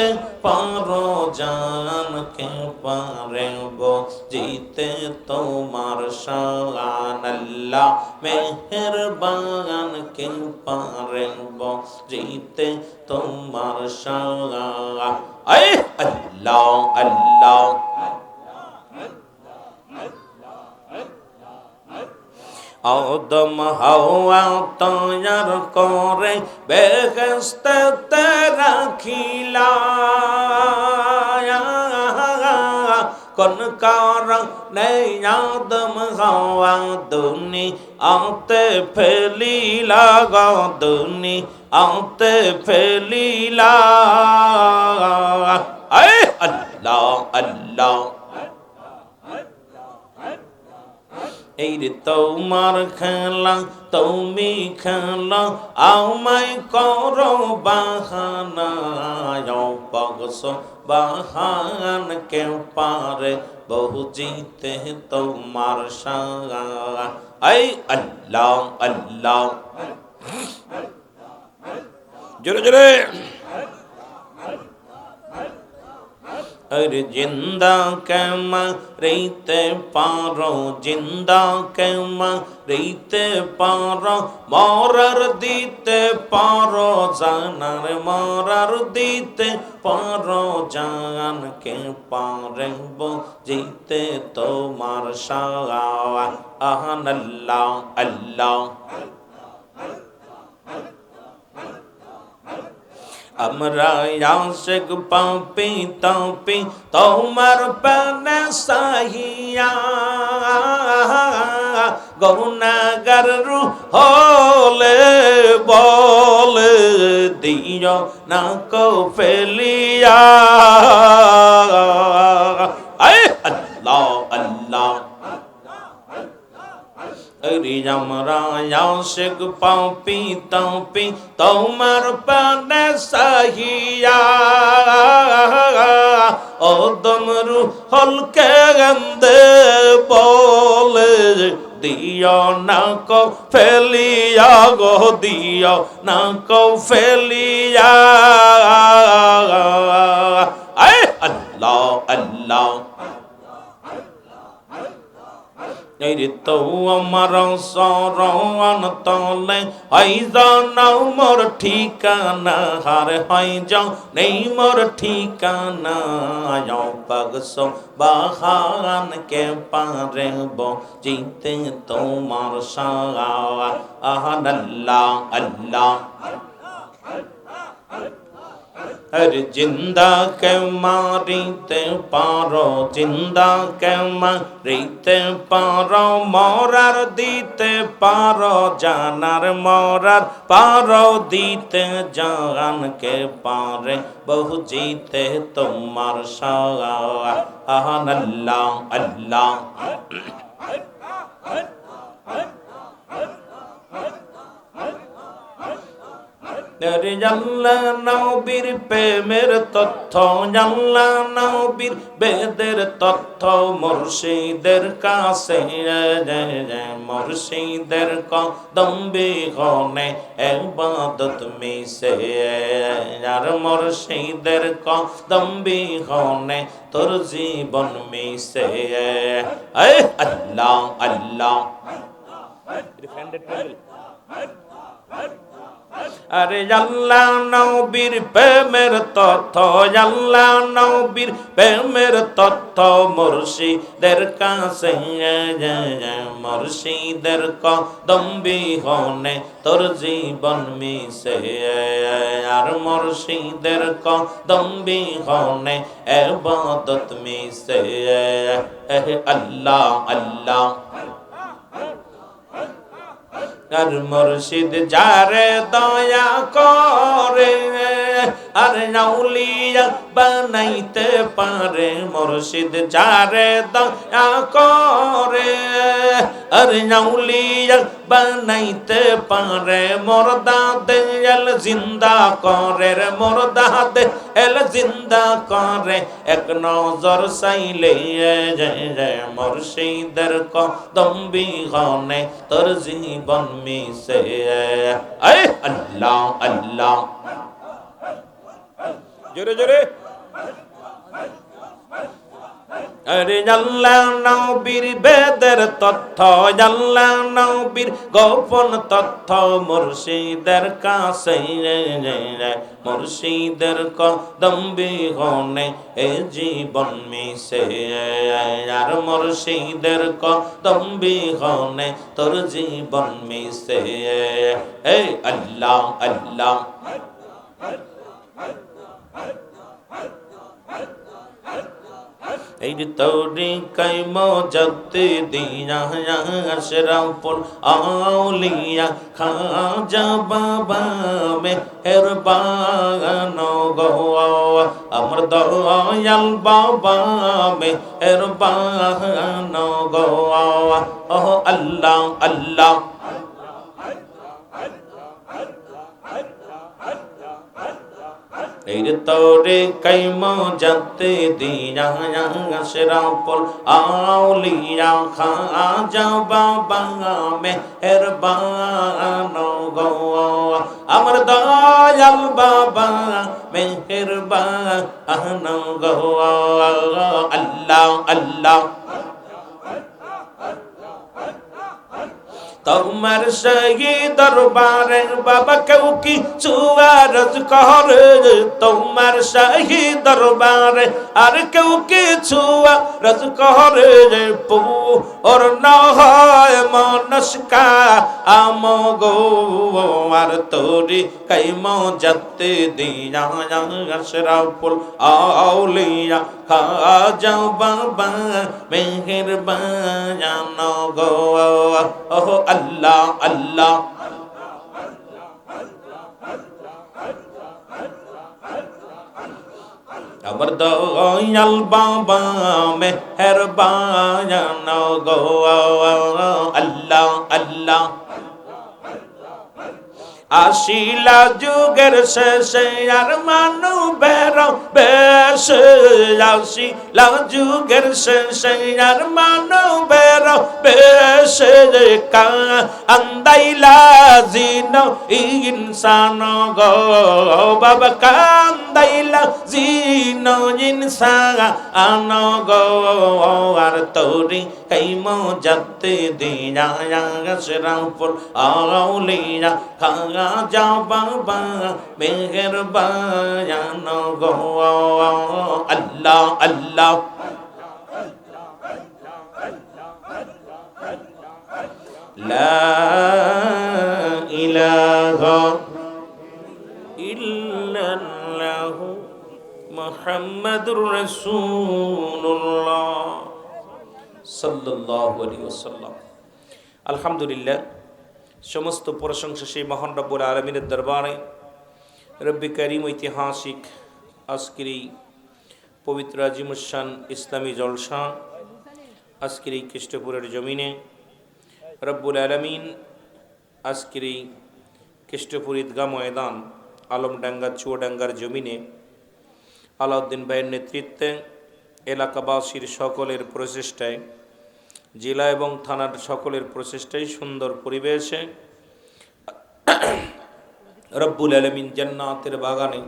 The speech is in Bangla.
জিতে পারো জানকে পারব। জিতে তোমার শান আল্লাহ মেহরবান কে পারব। জিতে তোমার শান আল্লাহ আল্লাহ। আদম হাওয়া তৈয়ার করে বেহেস্তে রাখিলা কোন কারণ নেই আদম হাওয়া দুনি আতে ফেলিলা গো দুনি আতে ফেলিলা। আল্লাহ আল্লাহ। এই রে তোমার খেলা, তুমি খেলা, আমায় করো বাহানা। বগস বাহান কে পারে, বহু জিতে তোমার আই আল্লাহ আল্লাহ। জোরে জোরে। আর জিন্দা কেমা রইতে পারো জিন্দা কেমা রইতে পারো মরার দিতে পারো জানার মরার দিতে পারো জানকে পারব জিতে তোমার সাওয়া আহান আল্লাহ আল্লাহ আমরা আশেক পাপি তপি, তোমার পানে সাহিয়া গৌনাগার রু হলে বল দিও না কো ফেলিয়া। আমরা আশেক পাপি তাপি তোমার পানে সাহিয়া ও দমরু হলকে গন্দে বলে দিও না কো ফেলিয়া গো দিও না কো ফেলিয়া আয় আল্লাহ আল্লাহ তো আমার সরণ তলে। হই যাও মোর ঠিকানা, হার হই যাও, নেই মোর ঠিকানা। পাগস বাহান কে পারেব, জিতে তোমার সাগা আহান আল্লাহ আল্লাহ। আর জিন্দা কে মারিতে পারো জিন্দা কে মারিতে পারো মরার দিতে পারো জানার মরার পারো দিতে জান কে পারে বহু জিতে তোমার সাহা আল্লাহ আল্লাহ আল্লাহ নবীর প্রেমের তথ্য আল্লাহ নবীর বেদের তথ্য মুর্শিদের কাছে মুর্শিদের কদম বিহনে এবাদত মিশে আর মুর্শিদের কদম বিহনে তোর জীবন মিশে আল্লাহ আল্লাহ আরে আল্লাহ নবীর প্রেমের তথ্য, আল্লাহ নবীর প্রেমের তথ্য মুর্শিদের কাছে, মুর্শিদের কদম বিহনে তোর জীবন মিশে, আর মুর্শিদের কদম বিহনে এবাদত মিশে। আল্লাহ আল্লাহ। আর মুর্শিদ যারে দয়া করে? আর নাউলিয়া বানাইতে পারে মুর্শিদ যারে দয়া করে? আর নাউলিয়া বানাইতে পারে, মোরদা দে, এল জিন্দা করে, রে মোরদা দে, এল জিন্দা করে। এক নজর সাইলে মুর্শিদের কদম বিহনে তোর জীবন মিশে। আল্লাহ আল্লাহ। জোরে জোরে। আরে আল্লাহ নবীর বেদের তথ্য আল্লাহ নবীর গোপন তথ্য, মুর্শিদের কাছে মুর্শিদের কদম বিহনে এ জীবন মিশে আর মুর্শিদের কদম বিহনে তোর জীবন মিশে এই আল্লাহ আল্লাহ এই তৌরি কাইম জতে দিয়া আশরাফুল আউলিয়া খাজা বাবা মে হেরবান গো আমার দয়াল বাবা মে হেরবান গো ও আল্লাহ আল্লাহ। এই তোরে কাইম জাতে দিয়া আশরাফুল আউলিয়া খাজা বাবা মেহেরবান গো আমার দয়াল বাবা মেহেরবান গো আল্লাহ আল্লাহ তোমার সেই দরবারে বাবা কেউ কি চুয়ারজ করে তোমার সেই দরবারে আর কেউ কি চুয়ারজ করে পু ওর নয় মনস্কা আম গো আর তোরি কাইম যাতে দিয়া আশরাফুল আউলিয়া, খাজা বাবা মেহের বায়ান গো ওহ আল্লাহ আল্লাহ। আমার দয়াল বাবা মেহরবান গো আল্লাহ আল্লাহ। আসিলা যুগের শেষে আর মানু বের, বেশ আসিলা যুগের শেষে আর মানু বের, বেশ কা আন্দাইলা জিন ইনসান গো, বাবা কান্দাইলা জিন ইনসান গো, আর তোরি কাইম যাতে দিয়া আশরাফুল আউলিয়া খাগা যাও বাবা মেহের বায়ান গো। আল্লাহ আল্লাহ। লা ইলাহা ইল্লাল্লাহু মুহাম্মাদুর রাসূলুল্লাহ। সাল্লাল্লাহু আলাইহি আলহামদুলিল্লাহ। সমস্ত প্রশংসা সেই মহান রব্বুল আলমিনের দরবারে। রব্বি করিম ঐতিহাসিক, আজকের এই পবিত্র আজিমুসান ইসলামী জলসা, আজকের এই খ্রিস্টপুরের জমিনে। রব্বুল আলমিন আজকের এই খ্রিস্টপুর ঈদগাহ ময়দান আলমডাঙ্গা চুয়াডাঙ্গার জমিনে আলাউদ্দিন ভাইয়ের নেতৃত্বে এলাকাবাসীর সকলের প্রচেষ্টায় জেলা এবং থানার সকলের প্রচেষ্টাই সুন্দর পরিবেশে। রব্বুল আলমিন জান্নাতের বাগানে